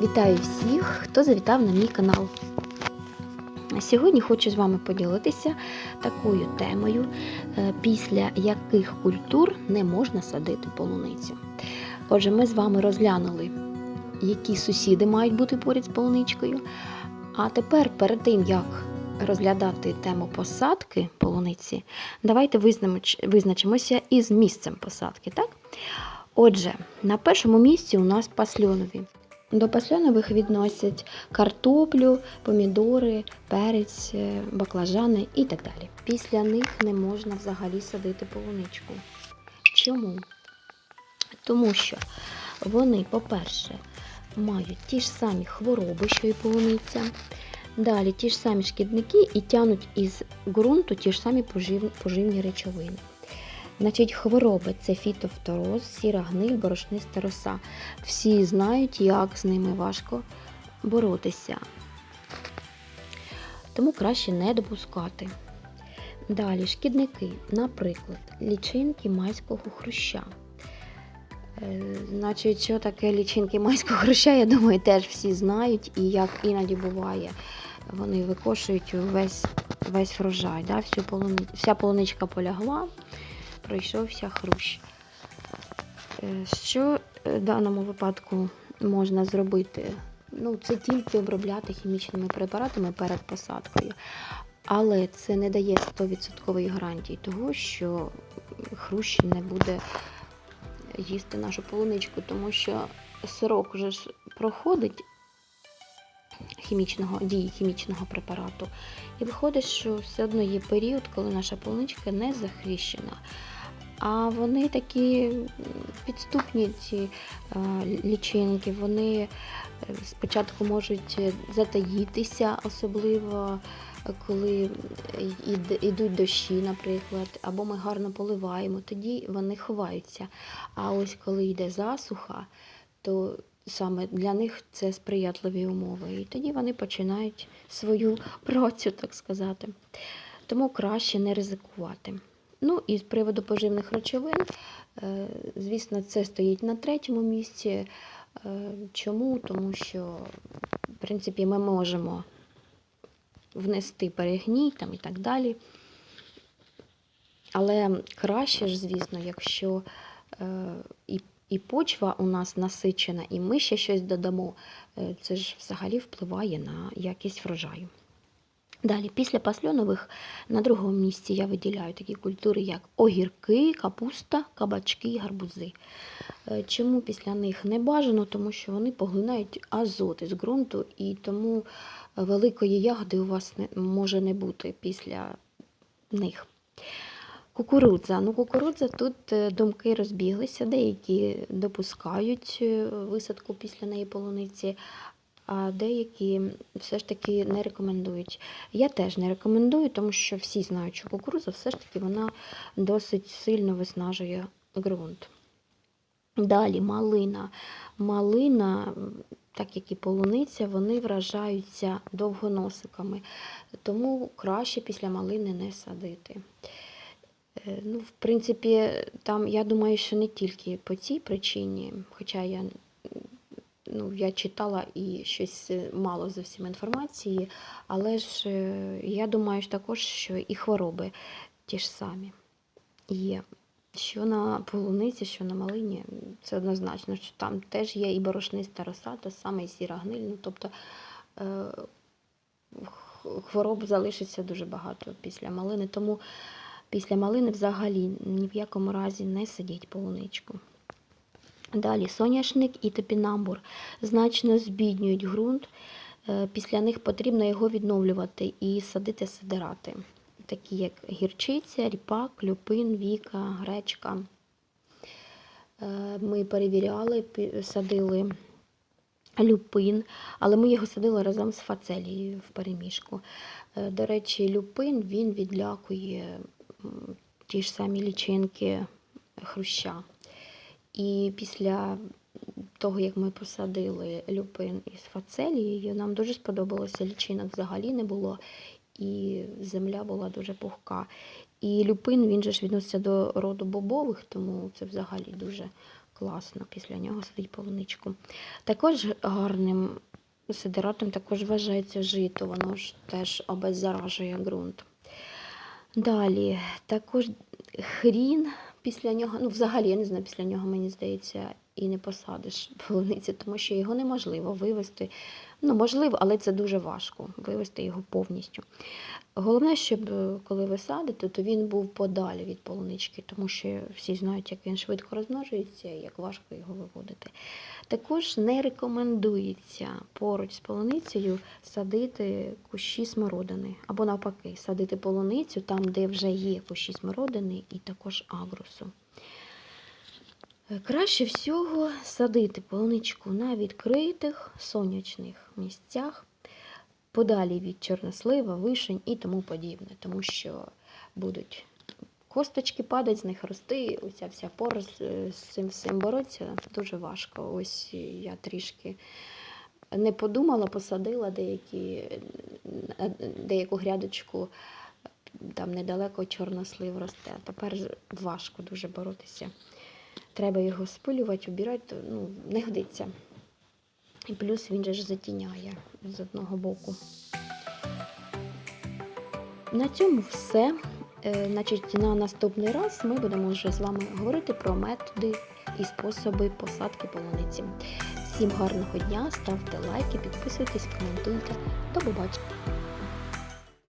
Вітаю всіх, хто завітав на мій канал. Сьогодні хочу з вами поділитися такою темою, е, після яких культур не можна садити полуницю. Отже, ми з вами розглянули, які сусіди мають бути поряд з полуничкою. А тепер, перед тим як розглядати тему посадки полуниці, давайте визначимося із місцем посадки. Так? Отже, на першому місці у нас пасльонові. До пасльонових відносять картоплю, помідори, перець, е, баклажани і так далі. Після них не можна взагалі садити полуничку. Чому? Тому що вони, по-перше, мають ті ж самі хвороби, що і полуниця. Далі ті ж самі шкідники і тянуть із ґрунту ті ж самі поживні речовини. Значить, хвороби це фітофтороз, сіра гниль, борошниста роса. Всі знають, як з ними важко боротися. Тому краще не допускати. Далі шкідники, наприклад, лічинки майського хруща. Е, Значить, що таке лічинки майського хруща, я думаю, теж всі знають, і як іноді буває, вони викошують весь, весь врожай. Да? Всю полуни... Вся полуничка полягла, пройшовся хрущ. Е, Що в даному випадку можна зробити? Ну, це тільки обробляти хімічними препаратами перед посадкою. Але це не дає 100% гарантії того, що хрущ не буде їсти нашу полуничку, тому що сирок вже ж проходить хімічного, дії хімічного препарату. І виходить, що все одно є період, коли наша полуничка не захищена. А вони такі підступні, ці е, лічинки, вони е, спочатку можуть е, затаїтися, особливо коли йд- йдуть дощі, наприклад, або ми гарно поливаємо, тоді вони ховаються. А ось коли йде засуха, то саме для них це сприятливі умови. І тоді вони починають свою працю, так сказати. Тому краще не ризикувати. Ну і з приводу поживних речовин, е, звісно, це стоїть на третьому місці. Е, Чому? Тому що, в принципі, ми можемо внести перегній там і так далі. Але краще ж, звісно, якщо е, і, і почва у нас насичена, і ми ще щось додамо, це ж взагалі впливає на якість врожаю. Далі, після пасльонових на другому місці я виділяю такі культури, як огірки, капуста, кабачки і гарбузи. Е, Чому після них не бажано? Тому що вони поглинають азот із ґрунту, і тому великої ягоди у вас не, може не бути після них. Кукурудза. Ну, кукурудза тут е, думки розбіглися, деякі допускають е, висадку після неї полуниці, а деякі все ж таки не рекомендують. Я теж не рекомендую, тому що всі знають, що кукурудза все ж таки вона досить сильно виснажує ґрунт. Далі малина. Малина, так як і полуниця, вони вражаються довгоносиками, тому краще після малини не садити. Е, Ну, в принципі, там я думаю, що не тільки по цій причині, хоча я, ну, я читала і щось е, мало зовсім інформації, але ж е, я думаю що також, що і хвороби ті ж самі є. Що на полуниці, що на малині, це однозначно, що там теж є і борошниста роса, та саме і сіра гниль. Ну, тобто е, хвороб залишиться дуже багато після малини. Тому після малини взагалі ні в якому разі не садіть полуничку. Далі соняшник і топінамбур значно збіднюють ґрунт. Е, Після них потрібно його відновлювати і садити сидирати, такі як гірчиця, ріпак, люпин, віка, гречка. Е, Ми перевіряли, садили люпин, але ми його садили разом з фацелією в переміжку. Е, До речі, люпин він відлякує ті ж самі лічинки хруща. І після того, як ми посадили люпин із фацелією, нам дуже сподобалося. Лічинок взагалі не було, і земля була дуже пухка. І люпин він же ж відноситься до роду бобових, тому це взагалі дуже класно після нього садить полуничку. Також гарним сидератом також вважається жито, воно ж теж обеззаражує ґрунт. Далі також хрін після нього, ну взагалі я не знаю, після нього мені здається, і не посадиш полуниці, тому що його неможливо вивести. Ну, можливо, але це дуже важко вивести його повністю. Головне, щоб е, коли ви садите, то він був подалі від полунички, тому що всі знають, як він швидко розмножується і як важко його виводити. Також не рекомендується поруч з полуницею садити кущі смородини, або навпаки, садити полуницю там, де вже є кущі смородини і також агрусу. Краще всього садити полуничку на відкритих сонячних місцях, подалі від чорнослива, вишень і тому подібне, тому що будуть косточки падати, з них рости, оця вся пора з, цим всім боротися дуже важко. Ось я трішки не подумала, посадила деякі, деяку грядочку, там недалеко чорнослив росте. Тепер важко дуже боротися. Треба його спилювати, обірати, ну, не годиться. І плюс він же ж затіняє з одного боку. На цьому все. Е, Значить, на наступний раз ми будемо вже з вами говорити про методи і способи посадки полуниці. Всім гарного дня, ставте лайки, підписуйтесь, коментуйте. До побачення!